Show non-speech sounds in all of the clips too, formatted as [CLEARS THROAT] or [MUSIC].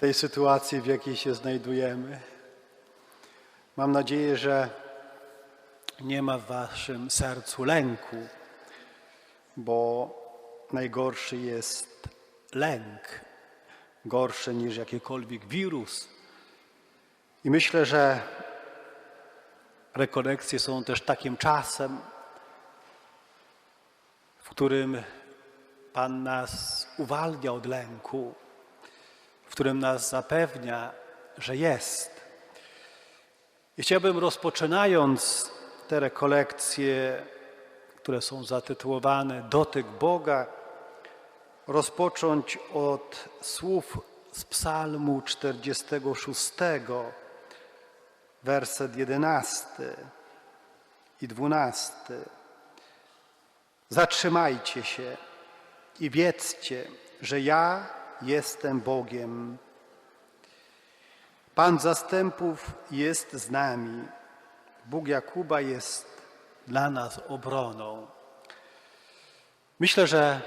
tej sytuacji, w jakiej się znajdujemy. Mam nadzieję, że nie ma w waszym sercu lęku, bo najgorszy jest lęk, gorszy niż jakikolwiek wirus. I myślę, że rekolekcje są też takim czasem, w którym Pan nas uwalnia od lęku, którym nas zapewnia, że jest. I chciałbym rozpoczynając te rekolekcje, które są zatytułowane Dotyk Boga, rozpocząć od słów z Psalmu 46, werset 11 i 12. Zatrzymajcie się i wiedzcie, że ja jestem Bogiem. Pan zastępów jest z nami. Bóg Jakuba jest dla nas obroną. Myślę, że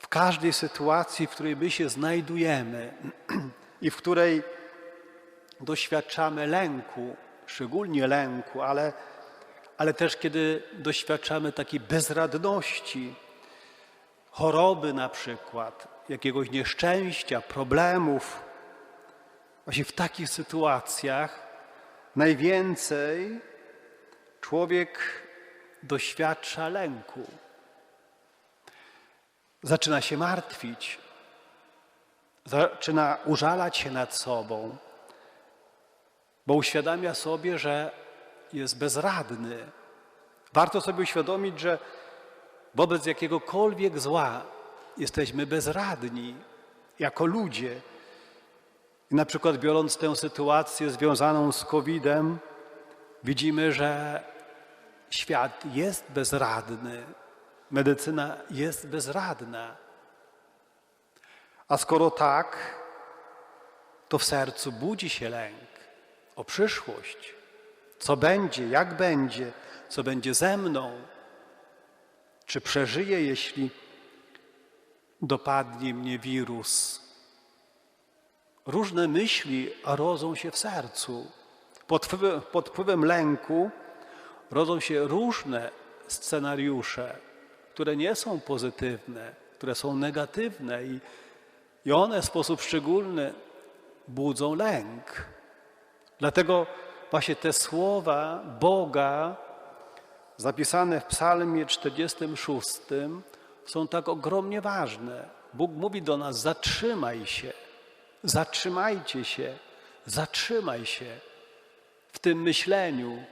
w każdej sytuacji, w której my się znajdujemy [CLEARS THROAT] i w której doświadczamy lęku, szczególnie lęku, ale, ale też kiedy doświadczamy takiej bezradności, choroby na przykład, jakiegoś nieszczęścia, problemów, właśnie w takich sytuacjach najwięcej człowiek doświadcza lęku. Zaczyna się martwić, zaczyna użalać się nad sobą, bo uświadamia sobie, że jest bezradny. Warto sobie uświadomić, że wobec jakiegokolwiek zła jesteśmy bezradni jako ludzie. Na przykład biorąc tę sytuację związaną z COVID-em, widzimy, że świat jest bezradny, medycyna jest bezradna. A skoro tak, to w sercu budzi się lęk o przyszłość. Co będzie, jak będzie, co będzie ze mną, czy przeżyję, jeśli dopadnie mnie wirus. Różne myśli rodzą się w sercu. Pod wpływem, pod wpływem lęku rodzą się różne scenariusze, które nie są pozytywne, które są negatywne i, i one w sposób szczególny budzą lęk. Dlatego właśnie te słowa Boga zapisane w Psalmie 46 są tak ogromnie ważne. Bóg mówi do nas: zatrzymaj się, zatrzymajcie się, zatrzymaj się w tym myśleniu,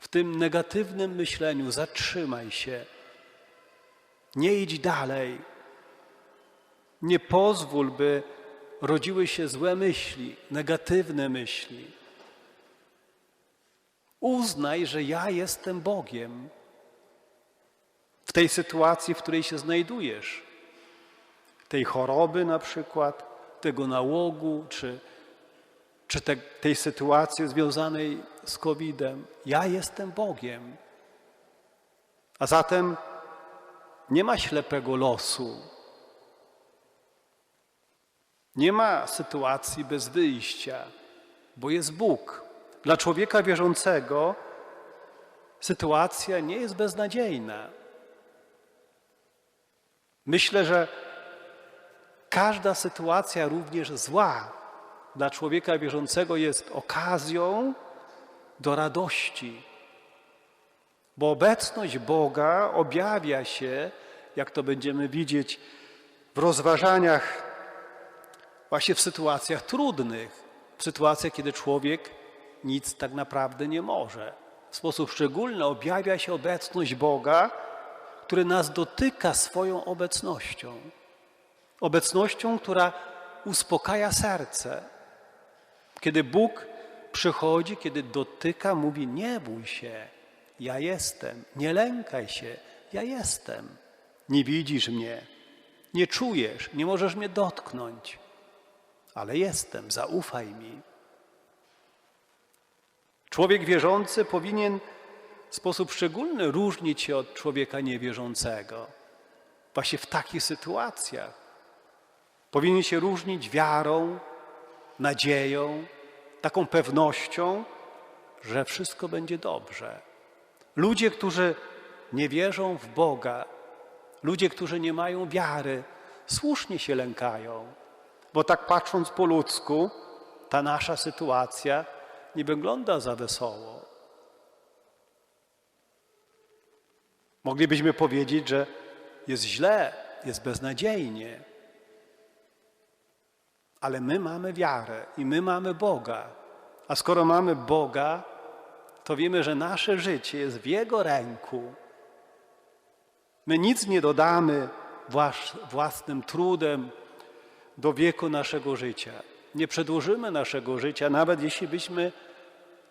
w tym negatywnym myśleniu, zatrzymaj się. Nie idź dalej. Nie pozwól, by rodziły się złe myśli, negatywne myśli. Uznaj, że ja jestem Bogiem w tej sytuacji, w której się znajdujesz. Tej choroby na przykład, tego nałogu, czy, czy te, tej sytuacji związanej z COVID-em. Ja jestem Bogiem. A zatem nie ma ślepego losu. Nie ma sytuacji bez wyjścia, bo jest Bóg. Dla człowieka wierzącego sytuacja nie jest beznadziejna. Myślę, że każda sytuacja, również zła, dla człowieka wierzącego jest okazją do radości, bo obecność Boga objawia się, jak to będziemy widzieć w rozważaniach, właśnie w sytuacjach trudnych, w sytuacjach, kiedy człowiek nic tak naprawdę nie może. W sposób szczególny objawia się obecność Boga, który nas dotyka swoją obecnością. Obecnością, która uspokaja serce. Kiedy Bóg przychodzi, kiedy dotyka, mówi: Nie bój się, ja jestem, nie lękaj się, ja jestem. Nie widzisz mnie, nie czujesz, nie możesz mnie dotknąć, ale jestem, zaufaj mi. Człowiek wierzący powinien w sposób szczególny różnić się od człowieka niewierzącego. Właśnie w takich sytuacjach. Powinien się różnić wiarą, nadzieją, taką pewnością, że wszystko będzie dobrze. Ludzie, którzy nie wierzą w Boga, ludzie, którzy nie mają wiary, słusznie się lękają, bo tak patrząc po ludzku, ta nasza sytuacja nie wygląda za wesoło. Moglibyśmy powiedzieć, że jest źle, jest beznadziejnie. Ale my mamy wiarę i my mamy Boga. A skoro mamy Boga, to wiemy, że nasze życie jest w Jego ręku. My nic nie dodamy własnym trudem do wieku naszego życia. Nie przedłużymy naszego życia, nawet jeśli byśmy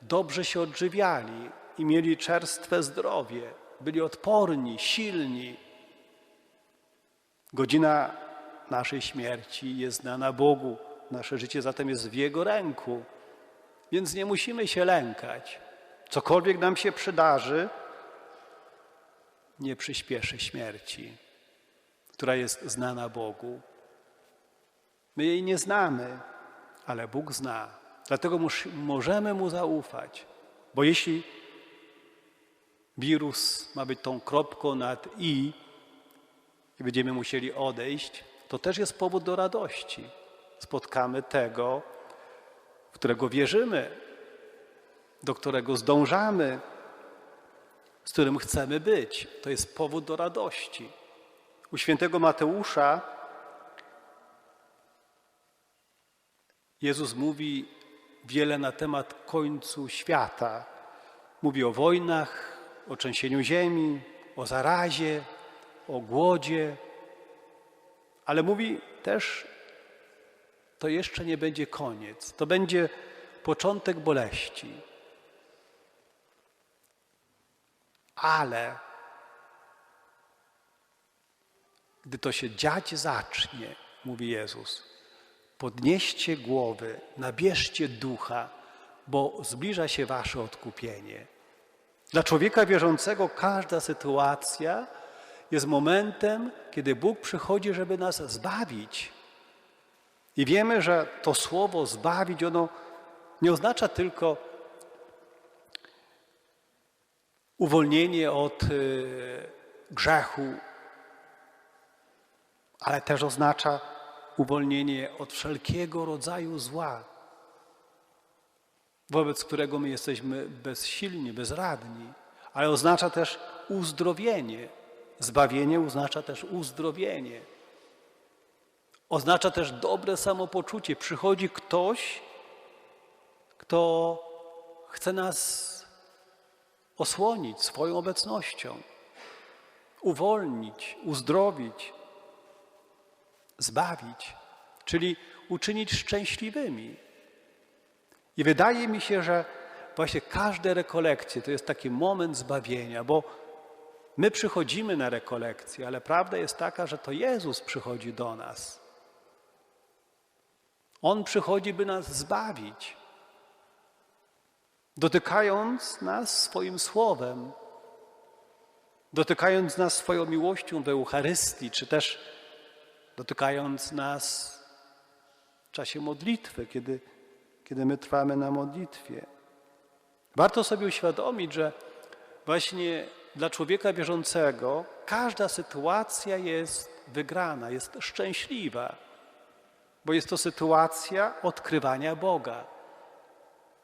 dobrze się odżywiali i mieli czerstwe zdrowie, byli odporni, silni. Godzina naszej śmierci jest znana Bogu. Nasze życie zatem jest w Jego ręku. Więc nie musimy się lękać. Cokolwiek nam się przydarzy, nie przyspieszy śmierci, która jest znana Bogu. My jej nie znamy, ale Bóg zna. Dlatego możemy Mu zaufać, bo jeśli wirus ma być tą kropką nad i i będziemy musieli odejść, to też jest powód do radości. Spotkamy tego, w którego wierzymy, do którego zdążamy, z którym chcemy być. To jest powód do radości. U świętego Mateusza Jezus mówi wiele na temat końcu świata. Mówi o wojnach, o trzęsieniu ziemi, o zarazie, o głodzie, ale mówi też, to jeszcze nie będzie koniec, to będzie początek boleści. Ale gdy to się dziać zacznie, mówi Jezus, podnieście głowy, nabierzcie ducha, bo zbliża się wasze odkupienie. Dla człowieka wierzącego każda sytuacja jest momentem, kiedy Bóg przychodzi, żeby nas zbawić. I wiemy, że to słowo zbawić, ono nie oznacza tylko uwolnienie od y, grzechu, ale też oznacza uwolnienie od wszelkiego rodzaju zła, wobec którego my jesteśmy bezsilni, bezradni, ale oznacza też uzdrowienie. Zbawienie oznacza też uzdrowienie. Oznacza też dobre samopoczucie. Przychodzi ktoś, kto chce nas osłonić swoją obecnością, uwolnić, uzdrowić, zbawić, czyli uczynić szczęśliwymi. I wydaje mi się, że właśnie każde rekolekcje to jest taki moment zbawienia, bo my przychodzimy na rekolekcje, ale prawda jest taka, że to Jezus przychodzi do nas. On przychodzi, by nas zbawić dotykając nas swoim słowem, dotykając nas swoją miłością w Eucharystii, czy też dotykając nas w czasie modlitwy, kiedy, kiedy my trwamy na modlitwie. Warto sobie uświadomić, że właśnie dla człowieka wierzącego każda sytuacja jest wygrana, jest szczęśliwa, bo jest to sytuacja odkrywania Boga.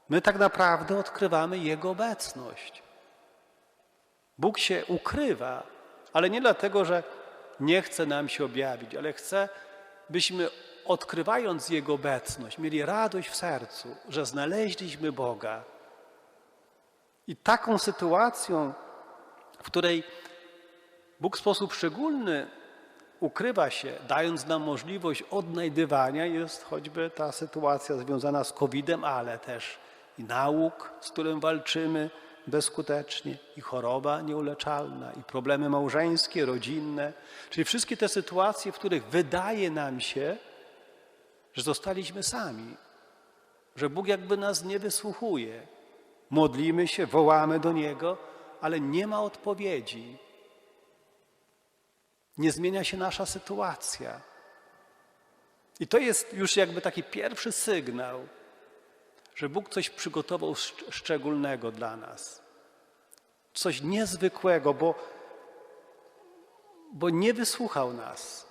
My tak naprawdę odkrywamy Jego obecność. Bóg się ukrywa, ale nie dlatego, że nie chce nam się objawić, ale chce, byśmy odkrywając Jego obecność, mieli radość w sercu, że znaleźliśmy Boga. I taką sytuacją, w której Bóg w sposób szczególny ukrywa się, dając nam możliwość odnajdywania, jest choćby ta sytuacja związana z COVID-em, ale też i nauk, z którym walczymy bezskutecznie, i choroba nieuleczalna, i problemy małżeńskie, rodzinne, czyli wszystkie te sytuacje, w których wydaje nam się, że zostaliśmy sami, że Bóg jakby nas nie wysłuchuje. Modlimy się, wołamy do Niego, ale nie ma odpowiedzi. Nie zmienia się nasza sytuacja. I to jest już jakby taki pierwszy sygnał, że Bóg coś przygotował szcz- szczególnego dla nas. Coś niezwykłego, bo, bo nie wysłuchał nas,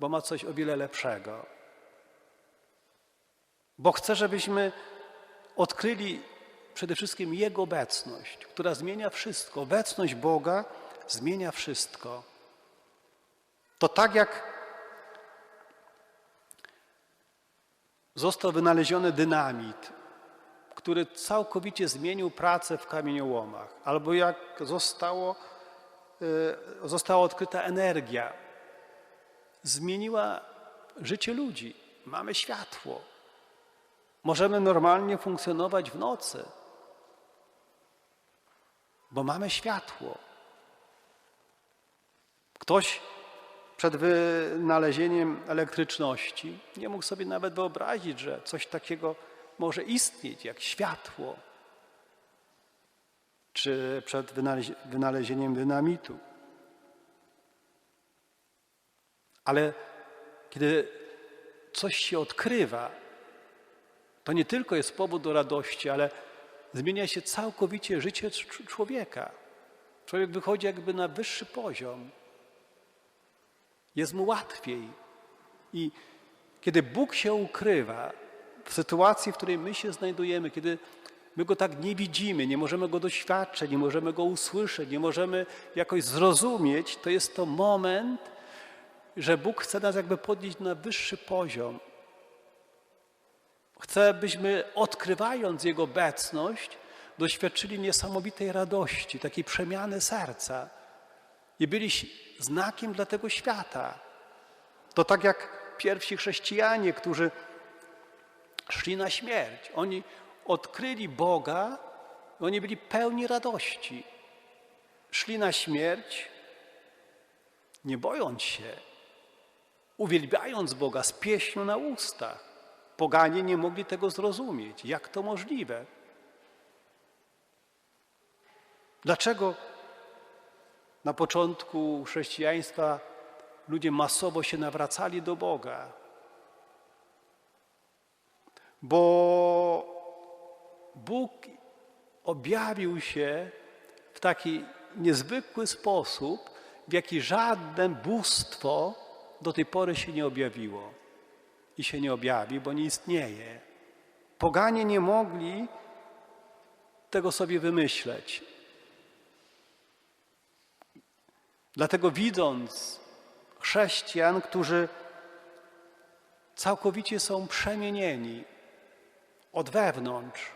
bo ma coś o wiele lepszego. Bo chce, żebyśmy odkryli przede wszystkim Jego obecność, która zmienia wszystko. Obecność Boga zmienia wszystko. To tak jak został wynaleziony dynamit, który całkowicie zmienił pracę w kamieniołomach, albo jak zostało, e, została odkryta energia, zmieniła życie ludzi. Mamy światło. Możemy normalnie funkcjonować w nocy, bo mamy światło. Ktoś przed wynalezieniem elektryczności nie mógł sobie nawet wyobrazić, że coś takiego może istnieć jak światło, czy przed wynalezie- wynalezieniem dynamitu. Ale kiedy coś się odkrywa, to nie tylko jest powód do radości, ale zmienia się całkowicie życie cz- człowieka. Człowiek wychodzi jakby na wyższy poziom. Jest mu łatwiej. I kiedy Bóg się ukrywa w sytuacji, w której my się znajdujemy, kiedy my go tak nie widzimy, nie możemy go doświadczyć, nie możemy go usłyszeć, nie możemy jakoś zrozumieć, to jest to moment, że Bóg chce nas jakby podnieść na wyższy poziom. Chce, byśmy odkrywając Jego obecność, doświadczyli niesamowitej radości, takiej przemiany serca i byli znakiem dla tego świata. To tak jak pierwsi chrześcijanie, którzy szli na śmierć. Oni odkryli Boga, oni byli pełni radości. Szli na śmierć, nie bojąc się, uwielbiając Boga z pieśnią na ustach. Poganie nie mogli tego zrozumieć. Jak to możliwe? Dlaczego na początku chrześcijaństwa ludzie masowo się nawracali do Boga? Bo Bóg objawił się w taki niezwykły sposób, w jaki żadne bóstwo do tej pory się nie objawiło i się nie objawi, bo nie istnieje. Poganie nie mogli tego sobie wymyśleć. Dlatego widząc chrześcijan, którzy całkowicie są przemienieni od wewnątrz,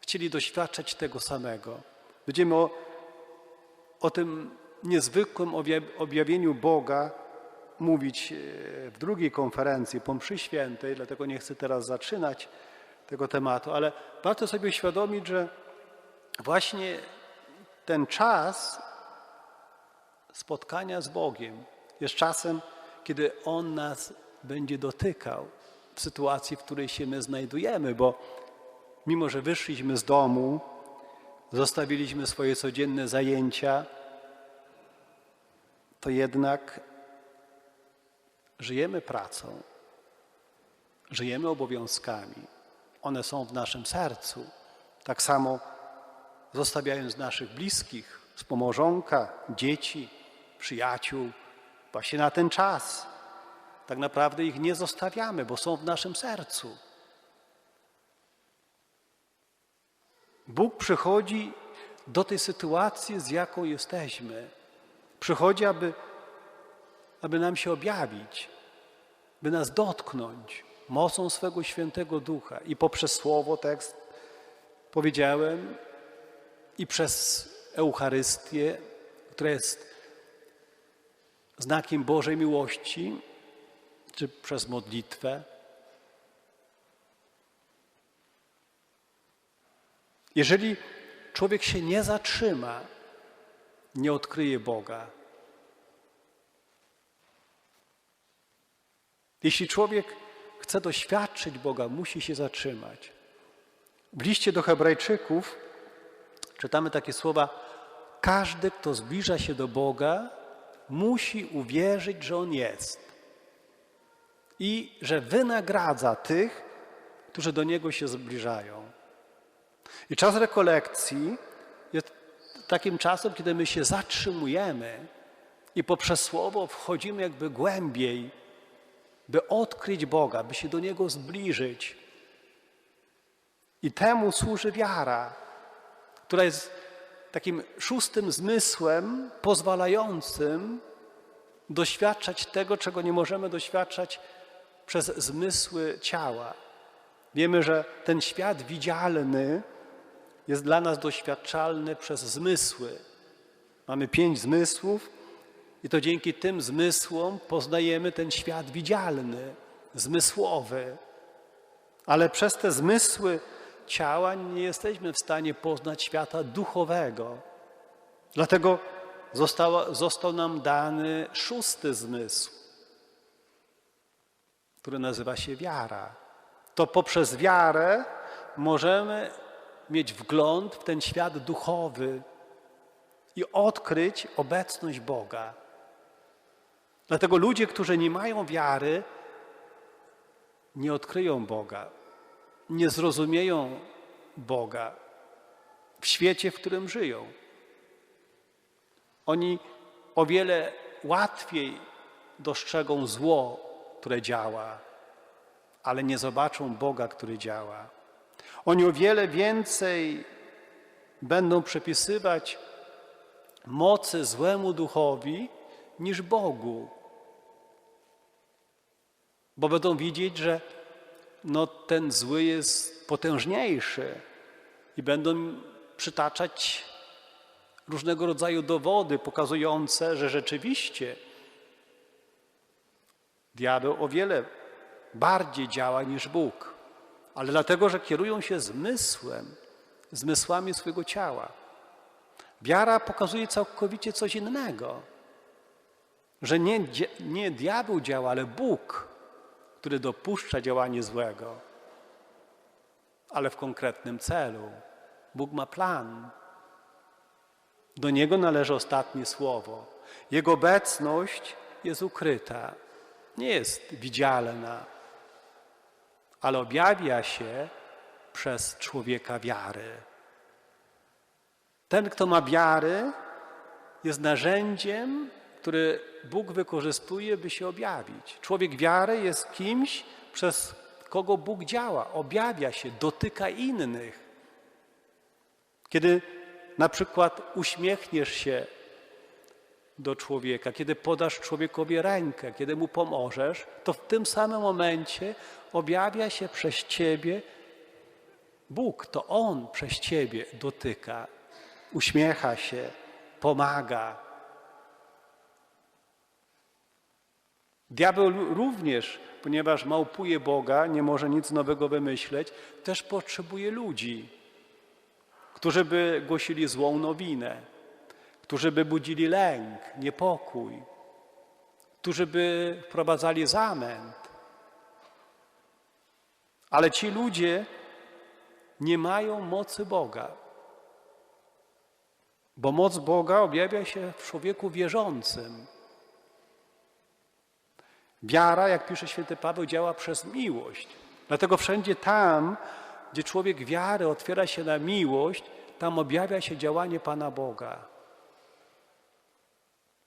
chcieli doświadczać tego samego. Będziemy o, o tym niezwykłym obja- objawieniu Boga mówić e, w drugiej konferencji po mszy świętej, dlatego nie chcę teraz zaczynać tego tematu, ale warto sobie uświadomić, że właśnie ten czas spotkania z Bogiem jest czasem, kiedy On nas będzie dotykał w sytuacji, w której się my znajdujemy, bo mimo, że wyszliśmy z domu, zostawiliśmy swoje codzienne zajęcia, to jednak żyjemy pracą, żyjemy obowiązkami. One są w naszym sercu. Tak samo zostawiając naszych bliskich, wspomożonka, dzieci, przyjaciół, właśnie na ten czas. Tak naprawdę ich nie zostawiamy, bo są w naszym sercu. Bóg przychodzi do tej sytuacji, z jaką jesteśmy. Przychodzi, aby, aby nam się objawić, by nas dotknąć mocą swego świętego ducha. I poprzez słowo, tekst powiedziałem, i przez Eucharystię, która jest znakiem Bożej miłości, czy przez modlitwę. Jeżeli człowiek się nie zatrzyma, nie odkryje Boga. Jeśli człowiek chce doświadczyć Boga, musi się zatrzymać. W liście do Hebrajczyków czytamy takie słowa: Każdy, kto zbliża się do Boga, musi uwierzyć, że On jest i że wynagradza tych, którzy do Niego się zbliżają. I czas rekolekcji jest takim czasem, kiedy my się zatrzymujemy i poprzez Słowo wchodzimy jakby głębiej, by odkryć Boga, by się do Niego zbliżyć. I temu służy wiara, która jest takim szóstym zmysłem pozwalającym doświadczać tego, czego nie możemy doświadczać przez zmysły ciała. Wiemy, że ten świat widzialny jest dla nas doświadczalny przez zmysły. Mamy pięć zmysłów i to dzięki tym zmysłom poznajemy ten świat widzialny, zmysłowy. Ale przez te zmysły ciała nie jesteśmy w stanie poznać świata duchowego. Dlatego została, został nam dany szósty zmysł, który nazywa się wiara. To poprzez wiarę możemy mieć wgląd w ten świat duchowy i odkryć obecność Boga. Dlatego ludzie, którzy nie mają wiary, nie odkryją Boga, nie zrozumieją Boga w świecie, w którym żyją. Oni o wiele łatwiej dostrzegą zło, które działa, ale nie zobaczą Boga, który działa. Oni o wiele więcej będą przypisywać mocy złemu duchowi niż Bogu. Bo będą widzieć, że no, ten zły jest potężniejszy i będą przytaczać różnego rodzaju dowody pokazujące, że rzeczywiście diabeł o wiele bardziej działa niż Bóg, ale dlatego, że kierują się zmysłem, zmysłami swojego ciała. Wiara pokazuje całkowicie coś innego, że nie, nie diabeł działa, ale Bóg, który dopuszcza działanie złego, ale w konkretnym celu. Bóg ma plan. Do Niego należy ostatnie słowo. Jego obecność jest ukryta, nie jest widzialna, ale objawia się przez człowieka wiary. Ten, kto ma wiary, jest narzędziem, które Bóg wykorzystuje, by się objawić. Człowiek wiary jest kimś, przez kogo Bóg działa, objawia się, dotyka innych. Kiedy na przykład uśmiechniesz się do człowieka, kiedy podasz człowiekowi rękę, kiedy mu pomożesz, to w tym samym momencie objawia się przez ciebie Bóg, to On przez ciebie dotyka, uśmiecha się, pomaga. Diabeł również, ponieważ małpuje Boga, nie może nic nowego wymyśleć, też potrzebuje ludzi, którzy by głosili złą nowinę, którzy by budzili lęk, niepokój, którzy by wprowadzali zamęt. Ale ci ludzie nie mają mocy Boga, bo moc Boga objawia się w człowieku wierzącym. Wiara, jak pisze święty Paweł, działa przez miłość. Dlatego wszędzie tam, gdzie człowiek wiary otwiera się na miłość, tam objawia się działanie Pana Boga.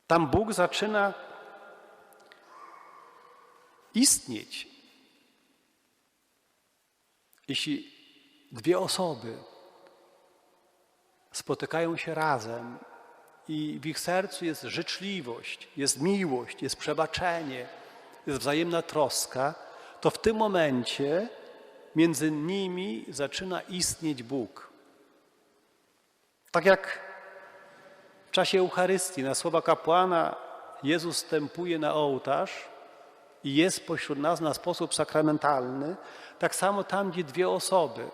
Tam Bóg zaczyna istnieć. Jeśli dwie osoby spotykają się razem i w ich sercu jest życzliwość, jest miłość, jest przebaczenie, jest wzajemna troska, to w tym momencie między nimi zaczyna istnieć Bóg. Tak jak w czasie Eucharystii na słowa kapłana Jezus wstępuje na ołtarz i jest pośród nas na sposób sakramentalny, tak samo tam, gdzie dwie osoby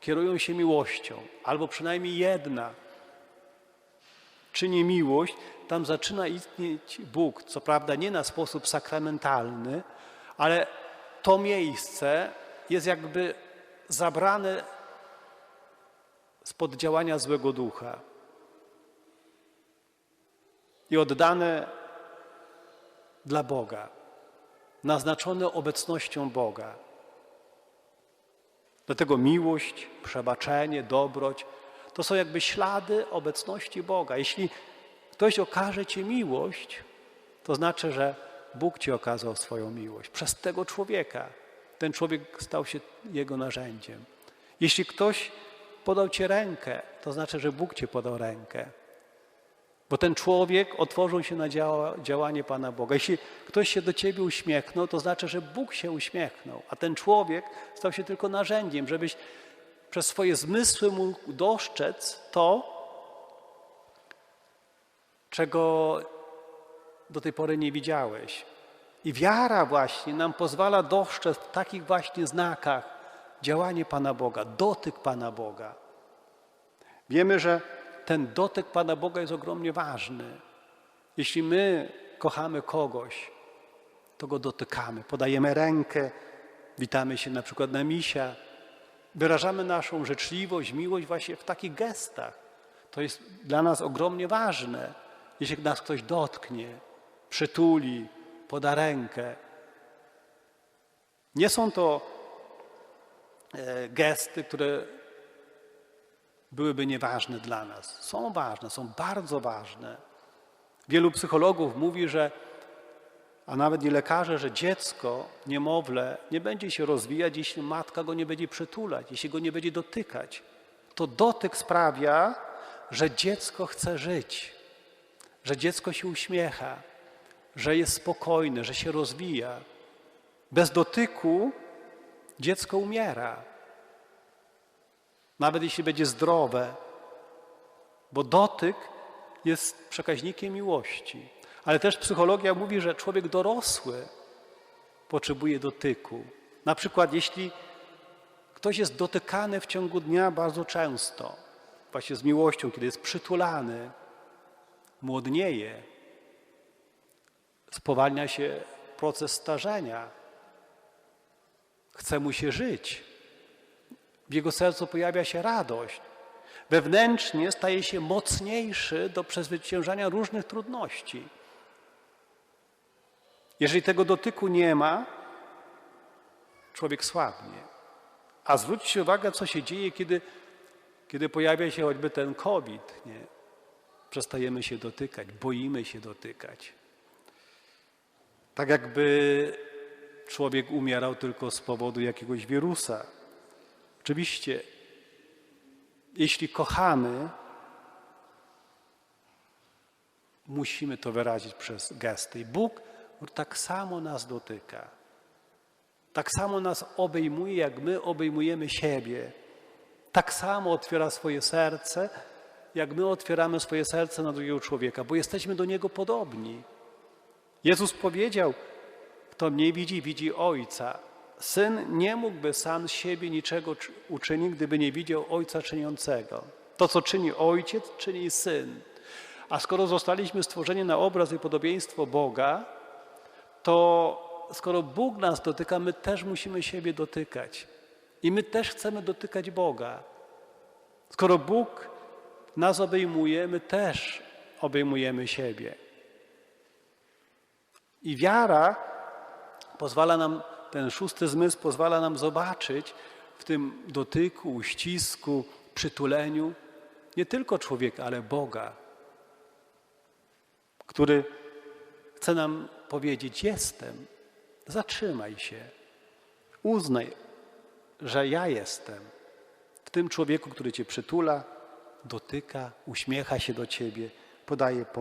kierują się miłością, albo przynajmniej jedna czyni miłość, tam zaczyna istnieć Bóg. Co prawda nie na sposób sakramentalny, ale to miejsce jest jakby zabrane spod działania złego ducha i oddane dla Boga. naznaczone obecnością Boga. Dlatego miłość, przebaczenie, dobroć to są jakby ślady obecności Boga. Jeśli ktoś okaże Ci miłość, to znaczy, że Bóg Ci okazał swoją miłość przez tego człowieka. Ten człowiek stał się Jego narzędziem. Jeśli ktoś podał Ci rękę, to znaczy, że Bóg Ci podał rękę. Bo ten człowiek otworzył się na działa, działanie Pana Boga. Jeśli ktoś się do Ciebie uśmiechnął, to znaczy, że Bóg się uśmiechnął, a ten człowiek stał się tylko narzędziem, żebyś przez swoje zmysły mógł dostrzec to, czego do tej pory nie widziałeś. I wiara właśnie nam pozwala dostrzec w takich właśnie znakach działanie Pana Boga, dotyk Pana Boga. Wiemy, że ten dotyk Pana Boga jest ogromnie ważny. Jeśli my kochamy kogoś, to go dotykamy, podajemy rękę, witamy się na przykład na misia, wyrażamy naszą życzliwość, miłość właśnie w takich gestach. To jest dla nas ogromnie ważne, jeśli nas ktoś dotknie, przytuli, poda rękę. Nie są to e, gesty, które byłyby nieważne dla nas. Są ważne, są bardzo ważne. Wielu psychologów mówi, że, a nawet i lekarze, że dziecko, niemowlę nie będzie się rozwijać, jeśli matka go nie będzie przytulać, jeśli go nie będzie dotykać. To dotyk sprawia, że dziecko chce żyć, że dziecko się uśmiecha, że jest spokojne, że się rozwija. Bez dotyku dziecko umiera nawet jeśli będzie zdrowe, bo dotyk jest przekaźnikiem miłości. Ale też psychologia mówi, że człowiek dorosły potrzebuje dotyku. Na przykład, jeśli ktoś jest dotykany w ciągu dnia bardzo często, właśnie z miłością, kiedy jest przytulany, młodnieje, spowalnia się proces starzenia, chce mu się żyć. W jego sercu pojawia się radość. Wewnętrznie staje się mocniejszy do przezwyciężania różnych trudności. Jeżeli tego dotyku nie ma, człowiek słabnie. A zwróćcie uwagę, co się dzieje, kiedy, kiedy pojawia się choćby ten COVID. Nie? Przestajemy się dotykać, boimy się dotykać. Tak jakby człowiek umierał tylko z powodu jakiegoś wirusa. Oczywiście, jeśli kochamy, musimy to wyrazić przez gesty. Bóg tak samo nas dotyka. Tak samo nas obejmuje, jak my obejmujemy siebie. Tak samo otwiera swoje serce, jak my otwieramy swoje serce na drugiego człowieka, bo jesteśmy do niego podobni. Jezus powiedział: Kto mnie widzi, widzi Ojca. Syn nie mógłby sam siebie niczego uczynić, gdyby nie widział Ojca czyniącego. To, co czyni Ojciec, czyni Syn. A skoro zostaliśmy stworzeni na obraz i podobieństwo Boga, to skoro Bóg nas dotyka, my też musimy siebie dotykać. I my też chcemy dotykać Boga. Skoro Bóg nas obejmuje, my też obejmujemy siebie. I wiara pozwala nam ten szósty zmysł pozwala nam zobaczyć w tym dotyku, uścisku, przytuleniu nie tylko człowieka, ale Boga, który chce nam powiedzieć: Jestem, zatrzymaj się, uznaj, że ja jestem. W tym człowieku, który Cię przytula, dotyka, uśmiecha się do Ciebie, podaje pomoc.